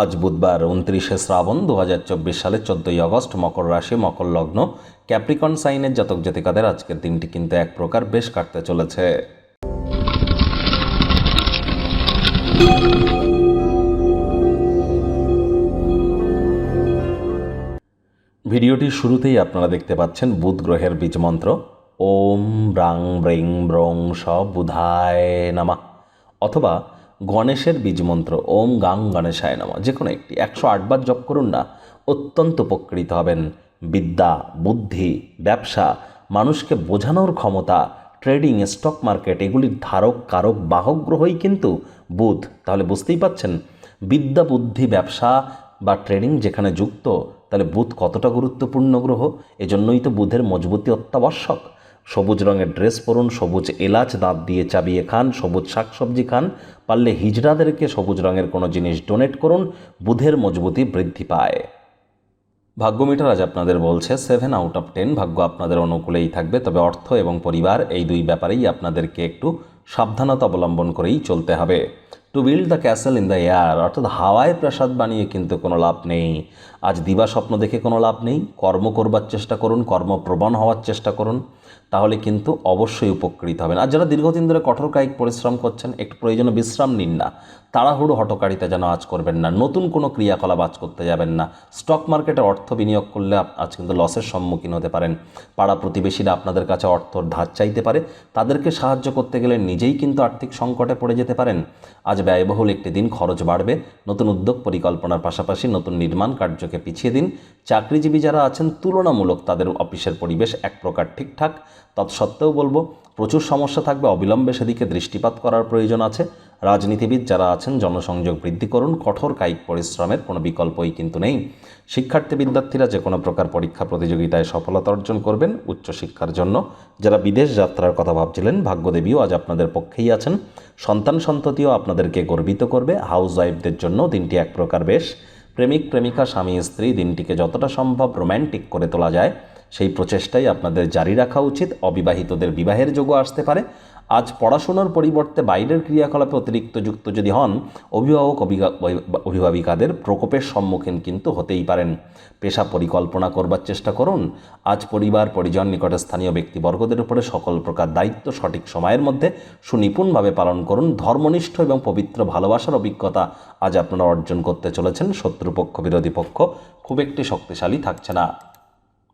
আজ বুধবার উনত্রিশে শ্রাবণ দু হাজার চব্বিশ সালের চোদ্দোই আগস্ট মকর রাশি, মকর লগ্ন, ক্যাপ্রিকন সাইনের জাতক জাতিকাদের আজকের দিনটি কিন্তু এক প্রকার বেশ কাটতে চলেছে। ভিডিওটির শুরুতেই আপনারা দেখতে পাচ্ছেন বুধ গ্রহের বীজ মন্ত্র। ওম ব্রাং ব্রিং ব্রং স বুধায় নামা। অথবা গণেশের বীজ মন্ত্র ওম গাং গণেশায় নামা। যে কোনো একটি, একশো আটবার জপ করুন না, অত্যন্ত উপকৃত হবেন। বিদ্যা, বুদ্ধি, ব্যবসা, মানুষকে বোঝানোর ক্ষমতা, ট্রেডিং, স্টক মার্কেট, এগুলির ধারক, কারক, বাহক গ্রহই কিন্তু বুধ। তাহলে বুঝতেই পাচ্ছেন? বিদ্যা, বুদ্ধি, ব্যবসা বা ট্রেডিং যেখানে যুক্ত, তাহলে বুধ কতটা গুরুত্বপূর্ণ গ্রহ? এজন্যই তো বুধের মজবুতি অত্যাবশ্যক। সবুজ রঙের ড্রেস পরুন, সবুজ এলাচ দাঁত দিয়ে চাবিয়ে খান, সবুজ শাকসবজি খান, পারলে হিজড়াদেরকে সবুজ রঙের কোনো জিনিস ডোনেট করুন, বুধের মজবুতি বৃদ্ধি পায়। ভাগ্যমিটার আজ আপনাদের বলছে সেভেন আউট অফ টেন ভাগ্য আপনাদের অনুকূলেই থাকবে, তবে অর্থ এবং পরিবার এই দুই ব্যাপারেই আপনাদেরকে একটু সাবধানতা অবলম্বন করেই চলতে হবে। To build the castle in the air অর্থাৎ হাওয়ায় প্রাসাদ বানিয়ে কিন্তু কোনো লাভ নেই। আজ দিবা স্বপ্ন দেখে কোনো লাভ নেই। কর্ম করবার চেষ্টা করুন, কর্মপ্রবণ হওয়ার চেষ্টা করুন, তাহলে কিন্তু অবশ্যই উপকৃত হবেন। আর যারা দীর্ঘদিন ধরে কঠোর কায়িক পরিশ্রম করছেন, একটু প্রয়োজনে বিশ্রাম নিন না। তাড়াহুড়ো হটকারিতা যেন আজ করবেন না। নতুন কোনো ক্রিয়াকলাপ আজ করতে যাবেন না। স্টক মার্কেটে অর্থ বিনিয়োগ করলে আজ কিন্তু লসের সম্মুখীন হতে পারেন। পাড়া প্রতিবেশীরা আপনাদের কাছে অর্থ ধার চাইতে পারে। তাদেরকে সাহায্য করতে গেলে নিজেই কিন্তু আর্থিক সংকটে পড়ে যেতে পারেন। আজ ব্যয়বহুল একটি দিন, খরচ বাড়বে। নতুন উদ্যোগ পরিকল্পনার পাশাপাশি নতুন নির্মাণ কার্যকে পিছিয়ে দিন। চাকরিজীবী যারা আছেন, তুলনামূলক তাদের অফিসের পরিবেশ এক প্রকার ঠিকঠাক। তৎসত্ত্বেও বলব, প্রচুর সমস্যা থাকবে, অবিলম্বে সেদিকে দৃষ্টিপাত করার প্রয়োজন আছে। রাজনীতিবিদ যারা আছেন, জনসংযোগ বৃদ্ধি করুন, কঠোর কায়িক পরিশ্রমের কোনো বিকল্পই কিন্তু নেই। শিক্ষার্থী বিদ্যার্থীরা যে কোনো প্রকার পরীক্ষা প্রতিযোগিতায় সফলতা অর্জন করবেন উচ্চশিক্ষার জন্য। যারা বিদেশ যাত্রার কথা ভাবছিলেন, ভাগ্যদেবীও আজ আপনাদের পক্ষেই আছেন। সন্তান সন্ততিও আপনাদেরকে গর্বিত করবে। হাউস ওয়াইফদের জন্য দিনটি এক প্রকার বেশ। প্রেমিক, প্রেমিকা, স্বামী, স্ত্রী, দিনটিকে যতটা সম্ভব রোম্যান্টিক করে তোলা যায়। সেই প্রচেষ্টাই আপনাদের জারি রাখা উচিত। অবিবাহিতদের বিবাহের যোগও আসতে পারে। আজ পড়াশোনার পরিবর্তে বাইরের ক্রিয়াকলাপে অতিরিক্ত যুক্ত যদি হন, অভিভাবক অভিভাবিকাদের প্রকোপের সম্মুখীন কিন্তু হতেই পারেন। পেশা পরিকল্পনা করবার চেষ্টা করুন। আজ পরিবার, পরিজন নিকটস্থানীয় ব্যক্তিবর্গদের উপরে সকল প্রকার দায়িত্ব সঠিক সময়ের মধ্যে সুনিপুণভাবে পালন করুন। ধর্মনিষ্ঠ এবং পবিত্র ভালোবাসার অভিজ্ঞতা আজ আপনারা অর্জন করতে চলেছেন। শত্রুপক্ষ, বিরোধী পক্ষ খুব একটি শক্তিশালী থাকছে না।